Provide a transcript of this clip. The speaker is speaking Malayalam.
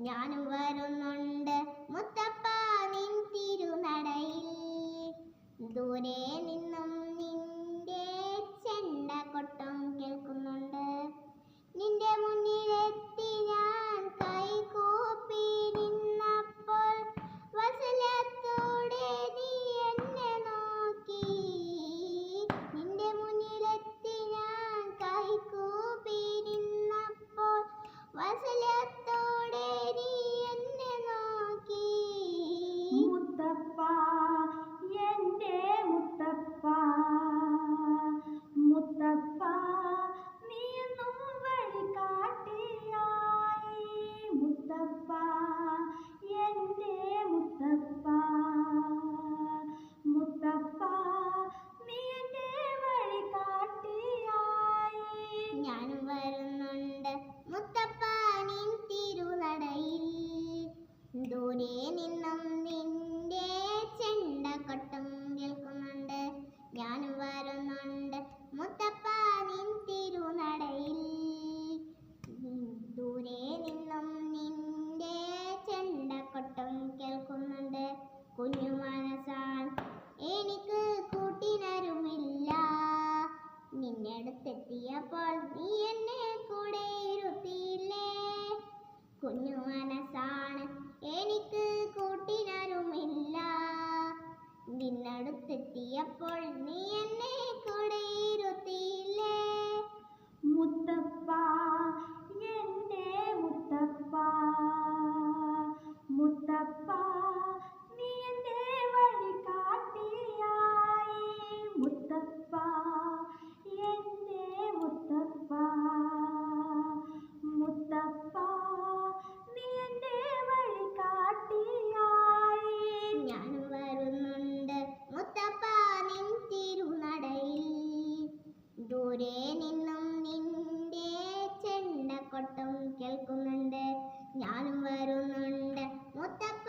ഞാനും വരുന്നുണ്ട്. മുത്തപ്പ നിൻ തിരുനടയിൽ. ദൂരെ നിന്നും നിന്റെ ചെണ്ട കൊട്ടം കേൾക്കുന്നുണ്ട്. നിന്റെ മുന്നിലെത്തി goodbye. തെറ്റിയപ്പോൾ നീ എന്നെ കൂടെ ഇരുത്തിയില്ലേ? കുഞ്ഞു മനസ്സാണ് എനിക്ക് കൂട്ടിനരുമില്ല. നിന്നടുത്തെത്തിയപ്പോൾ നീ എന്നെ കൂടെ ഇരുത്തിയില്ലേ? മുത്തപ്പ എന്റെ മുത്തപ്പ. മുത്തപ്പ ഓട്ടം കേൾക്കുന്നുണ്ട് ഞാനും വരുന്നുണ്ട് മുത്തപ്പ